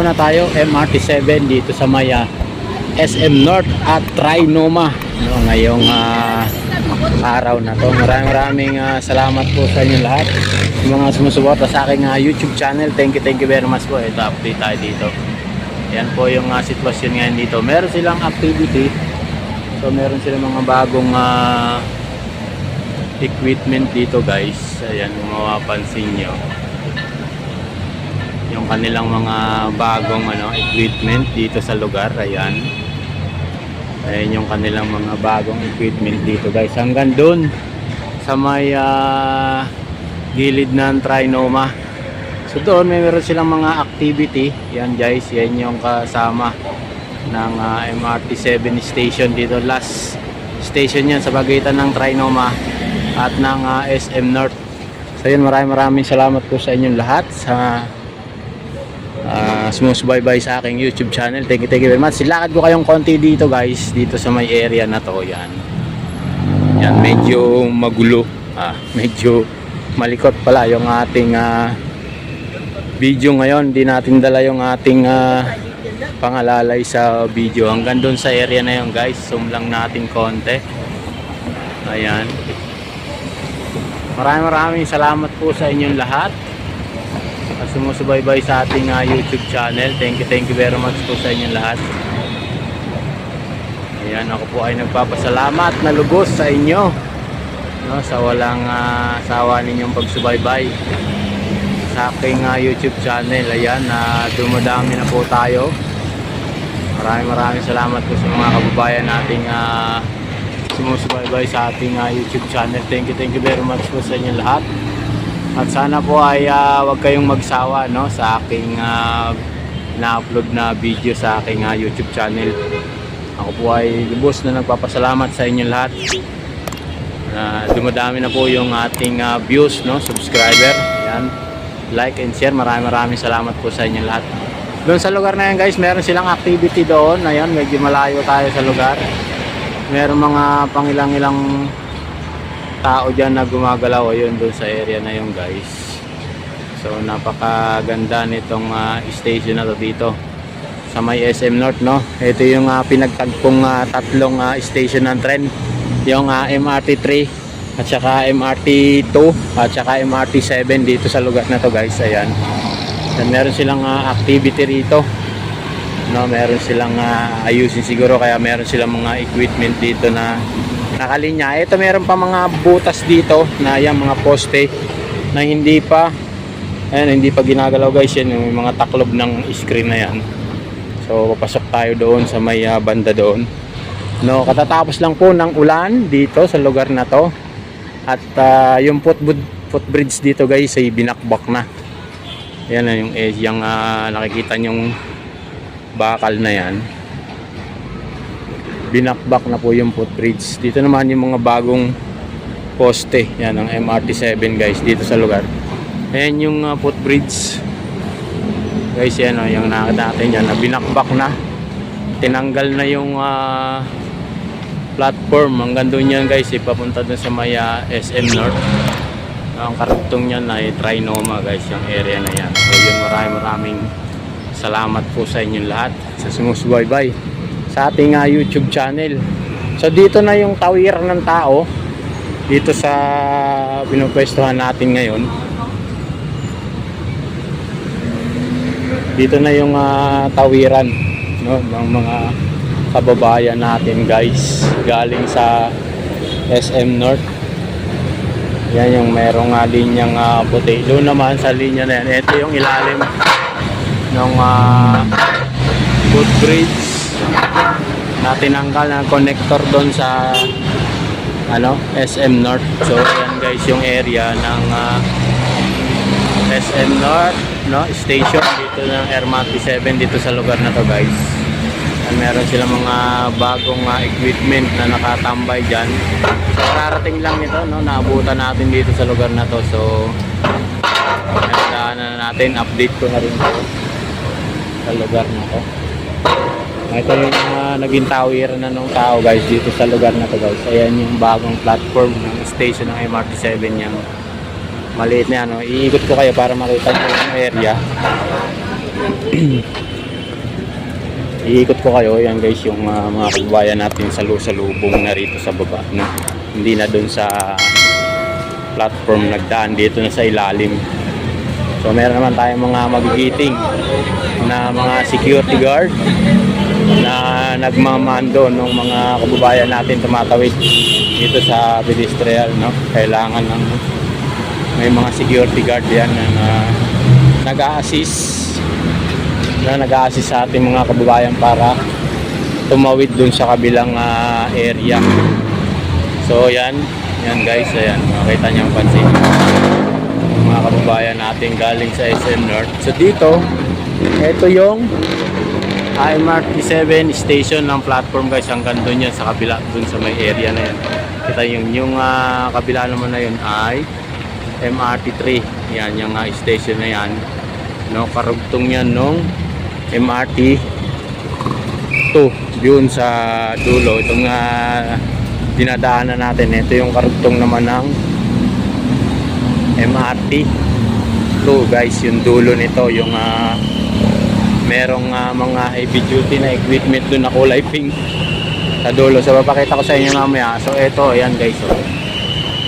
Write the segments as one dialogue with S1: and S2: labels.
S1: na tayo, MRT7 dito sa Maya SM North at Trinoma no, ngayong ah, araw na to. Maraming maraming ah, salamat po sa inyo lahat. Mga sumusuporta sa aking ah, YouTube channel. Thank you, thank you very much po. Ito update tayo dito. Yan po yung ah, sitwasyon ngayon dito. Meron silang activity. So meron silang mga bagong ah, equipment dito guys. Ayan, kung mapapansin nyo. Yung kanilang mga bagong ano, equipment dito sa lugar. Ayan. Ayan yung kanilang mga bagong equipment dito guys. Hanggang doon sa may ah, gilid ng Trinoma. So doon may meron silang mga activity. Yan guys, yan yung kasama ng ah, MRT7 station dito. Last station yan sa pagitan ng Trinoma at ng ah, SM North. So yun, maraming maraming salamat po sa inyong lahat sa uh, sumusubaybay sa aking YouTube channel. Thank you, thank you very much. Silakad ko kayong konti dito guys, dito sa may area na to. Yan. Yan, medyo magulo. Ah, medyo malikot pala yung ating ah, video ngayon. Hindi natin dala yung ating ah, pangalalay sa video. Hanggang doon sa area na yun guys. Zoom lang natin konti. Ayan. Maraming maraming salamat po sa inyong lahat at sumusubaybay sa ating ah, YouTube channel. Thank you, thank you very much po sa inyong lahat. Ayan, ako po ay nagpapasalamat na lubos sa inyo no, sa walang ah, sawa ninyong pagsubaybay sa aking ah, YouTube channel. Ayan, na dumadami na po tayo. Maraming maraming salamat po sa mga kababayan nating ah, sumusubaybay sa ating ah, YouTube channel. Thank you, thank you very much po sa inyong lahat. At sana po ay ah, wag kayong magsawa no sa aking ah, na-upload na video sa aking ah, YouTube channel. Ako po ay lubos na nagpapasalamat sa inyong lahat. Na dumadami na po yung ating ah, views no, subscriber. Yan. Like and share. Maraming maraming salamat po sa inyong lahat. Doon sa lugar na yan guys, meron silang activity doon. Ayan, medyo malayo tayo sa lugar. Meron mga pangilang-ilang tao dyan na gumagalaw ayun doon sa area na yun guys. So napakaganda nitong ah, station na to dito. Sa may SM North no? Ito yung ah, pinagtagpong ah, tatlong ah, station ng tren. Yung ah, MRT 3 at saka MRT 2 at saka MRT 7 dito sa lugar na to guys. Ayan. Then, meron silang ah, activity rito. No meron silang ah, ayusin siguro kaya meron silang mga equipment dito na nakalinya. Ito meron pa mga butas dito na yung mga poste na hindi pa ayan, hindi pa ginagalaw guys yan yung mga taklob ng screen na yan. So papasok tayo doon sa may ah, banda doon. No, katatapos lang po ng ulan dito sa lugar na to. At ah, yung footbridge, footbridge dito guys ay binakbak na. Yan na yung eh, yung ah, nakikita nyong bakal na yan binakbak na po yung footbridge. Dito naman yung mga bagong poste. Yan ang MRT7 guys dito sa lugar. Ayan yung uh, footbridge. Guys yan o, yung nakita natin yan na binakbak na. Tinanggal na yung uh, platform. Hanggang doon yan guys, ipapunta doon sa may uh, SM North. Ang karugtong niyan ay Trinoma guys, yung area na yan. So yun maraming maraming salamat po sa inyong lahat sa sumusubaybay sa ating uh, YouTube channel. So dito na yung tawiran ng tao dito sa pinupwestuhan natin ngayon. Dito na yung uh, tawiran no ng mga kababayan natin guys galing sa SM North. Yan yung merong uh, linyang uh, puti. Doon naman sa linya na yan, ito yung ilalim ng uh, footbridge na tinanggal na connector doon sa ano SM North. So ayan guys yung area ng uh, SM North no station dito ng RMAT 7 dito sa lugar na to guys. And meron silang mga bagong uh, equipment na nakatambay dyan. So kararating lang nito no naabutan natin dito sa lugar na to. So Kailangan na natin update ko na rin to sa lugar na to ito yung uh, naging tawiran na ng tao guys dito sa lugar na to guys. Ayan yung bagong platform ng station ng MRT7 yung maliit na yan. No? Iikot ko kayo para makita nyo yung area. iikot ko kayo yan guys yung ah, mga kababayan natin sa lusalubong na rito sa baba no? hindi na doon sa platform nagdaan dito na sa ilalim so meron naman tayong mga magigiting na mga security guard na nagmamando ng mga kababayan natin tumatawid dito sa pedestrian no? Kailangan ng may mga security guard yan na, na nag-a-assist na nag-a-assist sa ating mga kababayan para tumawid dun sa kabilang ah, area. So yan. Yan guys. Ayan. Makita niyo ang pansin. Mga kababayan natin galing sa SM North. So dito ito yung IMRT7 station ng platform guys. Hanggang doon yan sa kabila doon sa may area na yan. Kita yung yung ah, kabila naman na yun ay MRT3 yan yung ah, station na yan. No karugtong yan nung MRT 2 yun sa dulo. Itong ah, dinadaanan natin. Ito yung karugtong naman ng MRT 2 guys. Yung dulo nito yung ah, merong ah, mga heavy duty na equipment doon na kulay pink sa dulo. So papakita ko sa inyo mamaya. So ito, ayan guys. Oh.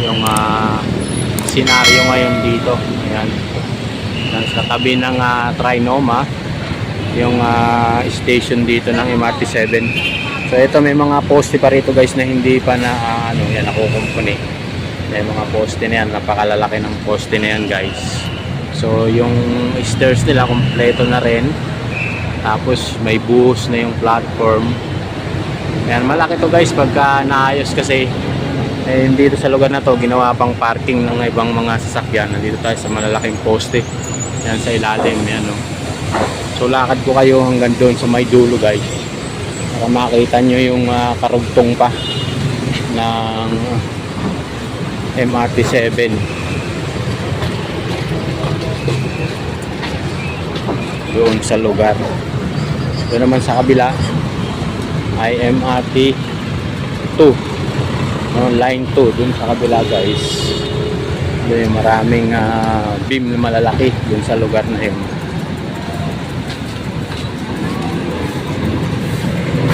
S1: Yung ah, senaryo ngayon dito. Ayan. Yan sa tabi ng ah, Trinoma. Yung ah, station dito ng MRT7. So ito may mga poste pa rito guys na hindi pa na ah, ano, yan nakukumpuni. May mga poste na yan. Napakalalaki ng poste na yan guys. So yung stairs nila kompleto na rin. Tapos may buhos na yung platform. Yan, malaki to guys pagka naayos kasi eh, dito sa lugar na to ginawa pang parking ng ibang mga sasakyan. Nandito tayo sa malalaking poste. Yan sa ilalim, yan no. So lakad ko kayo hanggang doon sa may dulo guys. Para makita nyo yung ah, karugtong pa ng MRT7. Doon sa lugar. Doon naman sa kabila ay MRT 2 no, line 2 dun sa kabila guys. Doon yung maraming ah, beam na malalaki dun sa lugar na yun.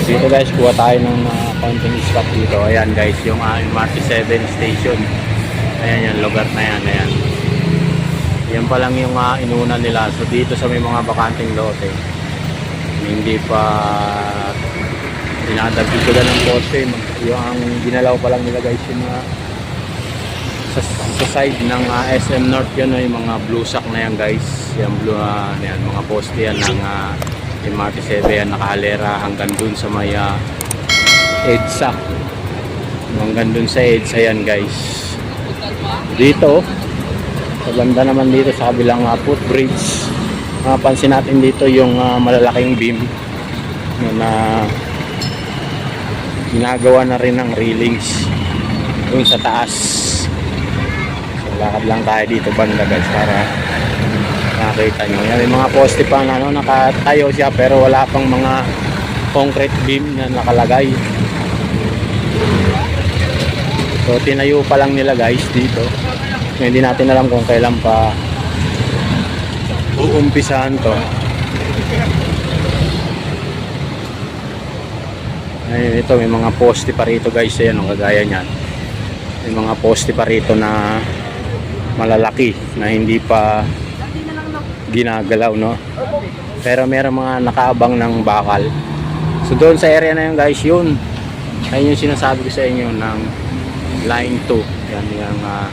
S1: Dito guys kuha tayo ng uh, konting spot dito. Ayan guys yung uh, MRT 7 station. Ayan yung lugar na yan. Ayan yan pa lang yung uh, inuna nila. So dito sa may mga bakanting lote hindi pa dinadagdag sila ng poste yung ang ginalaw pa lang nila guys yung mga sa, sa side ng ah, SM North yun yung mga blue sack na yan guys. Yan blue ah, yan, mga poste yan ng uh, MRT7 yan nakahalera hanggang dun sa may uh, EDSA hanggang dun sa EDSA yan guys. Dito sa banda naman dito sa kabilang uh, footbridge. Mapansin natin dito yung ah, malalaking beam. Na ginagawa na rin ng railings dun sa taas. So lakad lang tayo dito banda guys para makita nyo. Yan may mga poste pa na ano, nakatayo siya pero wala pang mga concrete beam na nakalagay. So tinayo pa lang nila guys dito so, hindi natin alam kung kailan pa uumpisahan to. Ayun, ito may mga poste pa rito guys. Ayan ang kagaya niyan. May mga poste pa rito na malalaki na hindi pa ginagalaw no? Pero meron mga nakaabang ng bakal. So doon sa area na yun guys yun. Ayun yung sinasabi ko sa inyo ng line 2 yan yung ah,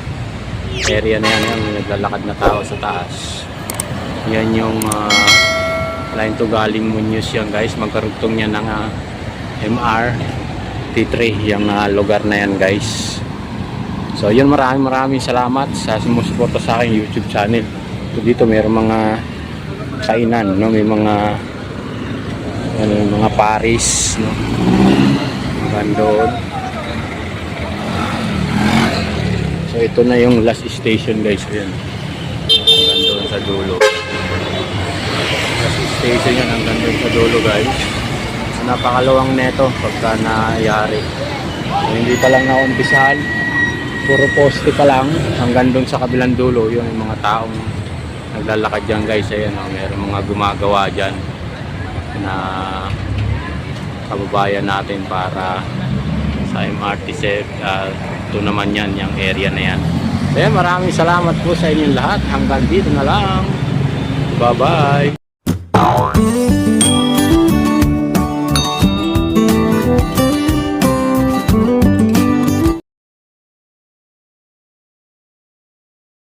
S1: area na yan yung naglalakad na tao sa taas. Yan yung ah, line 2 galing Muñoz yan guys. Magkarugtong yan ng ah, MR T3 yung ah, lugar na yan guys. So yun maraming maraming salamat sa sumusuporta sa aking YouTube channel. So, dito mayroong mga kainan no? May mga ano, mga Paris no? Bandon so ito na yung last station guys. Yun hanggang doon sa dulo. Last station yan hanggang doon sa dulo guys. So, napakalawang neto pagka nangyari so, hindi pa lang naumpisahan. Puro poste pa lang. Hanggang doon sa kabilang dulo yun yung mga taong naglalakad dyan guys. Ayan o, meron mga gumagawa dyan na kababayan natin para sa MRT set. Uh, ito naman yan, yung area na yan. Kaya maraming salamat po sa inyong lahat. Hanggang dito na lang. Bye-bye.